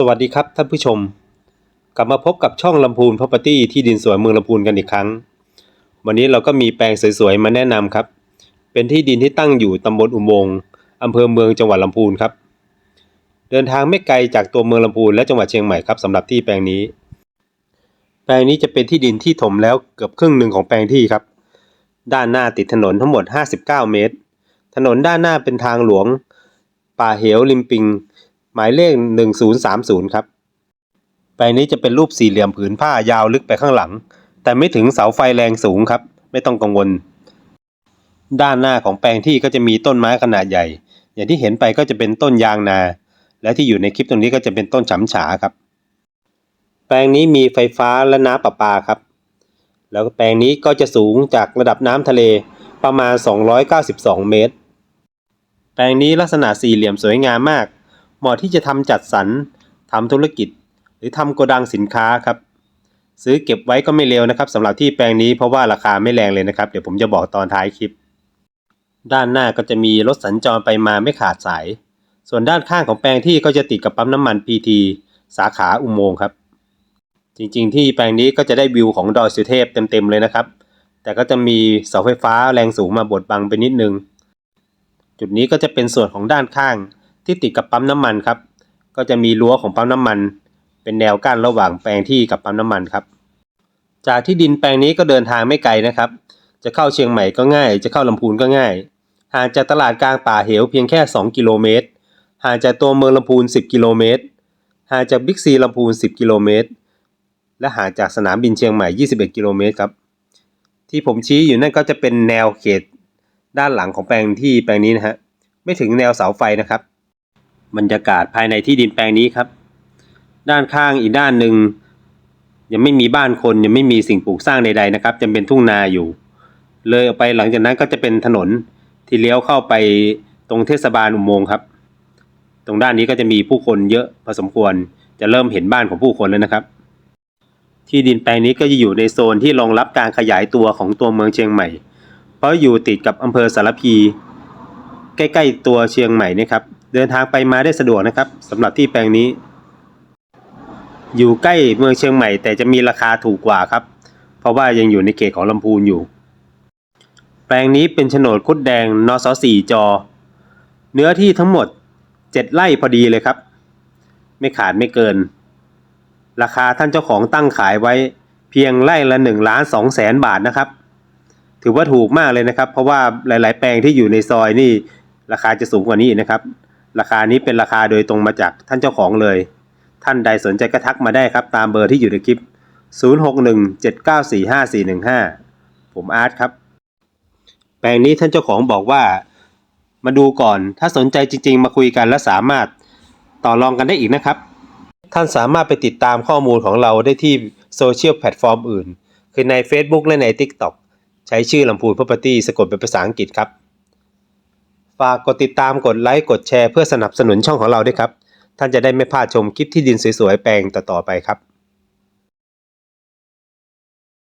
สวัสดีครับท่านผู้ชม กลับมาพบกับช่องลำพูน Property ที่ดินสวยเมืองลำพูนกันอีกครั้ง วันนี้เราก็มีแปลงสวยๆมาแนะนำครับ เป็นที่ดินที่ตั้งอยู่ตำบลอุโมงค์อำเภอเมืองจังหวัดลำพูนครับ เดินทางไม่ไกลจากตัวเมืองลำพูนและจังหวัดเชียงใหม่ครับสำหรับที่แปลงนี้ แปลงนี้จะเป็นที่ดินที่ถมแล้วเกือบครึ่งหนึ่งของแปลงที่ครับ ด้านหน้าติดถนนทั้งหมด 59 เมตร ถนนด้านหน้าเป็นทางหลวง ป่าเหวริมปิง หมายเลข 1030 ครับ แปลงนี้จะเป็นรูปสี่เหลี่ยมผืนผ้ายาวลึกไปข้างหลัง แต่ไม่ถึงเสาไฟแรงสูงครับ ไม่ต้องกังวล ด้านหน้าของแปลงที่ก็จะมีต้นไม้ขนาดใหญ่ อย่างที่เห็นไปก็จะเป็นต้นยางนา และที่อยู่ในคลิปตรงนี้ก็จะเป็นต้นฉำฉาครับ แปลงนี้มีไฟฟ้าและน้ำประปาครับ แล้วแปลงนี้ก็จะสูงจากระดับน้ำทะเลประมาณ 292 เมตร แปลงนี้ลักษณะสี่เหลี่ยมสวยงามมาก เหมาะที่จะทำจัดสรรทำธุรกิจ หรือทำโกดังสินค้าครับ ซื้อเก็บไว้ก็ไม่เร็วนะครับสำหรับที่แปลงนี้เพราะว่าราคาไม่แรงเลยนะครับ เดี๋ยวผมจะบอกตอนท้ายคลิป ด้านหน้าก็จะมีรถสัญจรไปมาไม่ขาดสาย ส่วนด้านข้างของแปลงที่ก็จะติดกับปั๊มน้ำมัน PT สาขาอุโมงค์ครับ จริงๆ ที่แปลงนี้ก็จะได้วิวของดอยสุเทพเต็มๆเลยนะครับ แต่ก็จะมีเสาไฟฟ้าแรงสูงมาบดบังไปนิดนึง จุดนี้ก็จะเป็นส่วนของด้านข้าง ที่ติดกับปั๊มน้ำมันครับ ก็จะมีรั้วของปั๊มน้ำมัน เป็นแนวกั้นระหว่างแปลงที่กับปั๊มน้ำมันครับ จากที่ดินแปลงนี้ก็เดินทางไม่ไกลนะครับ จะเข้าเชียงใหม่ก็ง่าย จะเข้าลำพูนก็ง่าย ห่างจากตลาดกลางป่าเหวเพียงแค่ 2 กิโลเมตร ห่างจากตัวเมืองลำพูน 10 กิโลเมตร ห่างจากบิ๊กซีลำพูน 10 กิโลเมตร และห่างจากสนามบินเชียงใหม่ 21 กิโลเมตรครับ ที่ผมชี้อยู่นั่นก็จะเป็นแนวเขตด้านหลังของแปลงที่แปลงนี้นะฮะไม่ถึงแนวเสาไฟนะครับ บรรยากาศภายในที่ดินแปลงนี้ครับ ด้านข้างอีกด้านหนึ่งยังไม่มีบ้านคนยังไม่มีสิ่งปลูกสร้างใดๆนะครับจะเป็นทุ่งนาอยู่ เลยออกไปหลังจากนั้นก็จะเป็นถนนที่เลี้ยวเข้าไปตรงเทศบาลอุโมงค์ครับ ตรงด้านนี้ก็จะมีผู้คนเยอะพอสมควรจะเริ่มเห็นบ้านของผู้คนแล้วนะครับ ที่ดินแปลงนี้ก็จะอยู่ในโซนที่รองรับการขยายตัวของตัวเมืองเชียงใหม่ เพราะอยู่ติดกับอำเภอสารพี ใกล้ ๆ ตัวเชียงใหม่นี่ครับ เดินทางไปมาได้สะดวกนะครับสำหรับที่แปลงนี้ อยู่ใกล้เมืองเชียงใหม่ แต่จะมีราคาถูกกว่าครับ เพราะว่ายังอยู่ในเขตของลำพูนอยู่ แปลงนี้เป็นโฉนดคุดแดงนสสี่จอ เนื้อที่ทั้งหมด7ไร่พอดีเลยครับ ไม่ขาดไม่เกิน ราคาท่านเจ้าของตั้งขายไว้เพียงไร่ละ1ล้าน2แสนบาทนะครับ ถือว่าถูกมากเลยนะครับ เพราะว่าหลาย ๆ แปลงที่อยู่ในซอยนี่ราคาจะสูงกว่านี้นะครับ ราคานี้เป็นราคาโดยตรงมาจากท่านเจ้าของเลย ท่านใดสนใจก็ทักมาได้ครับ ตามเบอร์ที่อยู่ในคลิป 0617945415 ผมอาร์ตครับ แปลงนี้ท่านเจ้าของบอกว่า มาดูก่อนถ้าสนใจจริง ๆ มาคุยกันและสามารถต่อรองกันได้อีกนะครับ ท่านสามารถไปติดตามข้อมูลของเราได้ที่โซเชียลแพลตฟอร์มอื่น คือใน Facebook และใน TikTok ใช้ชื่อลำพูน Property สะกดเป็นภาษาอังกฤษครับ ฝากกดติดตามกดไลค์กดแชร์เพื่อสนับสนุนช่องของเราด้วยครับ ท่านจะได้ไม่พลาดชมคลิปที่ดินสวยๆแปลงต่อๆไปครับ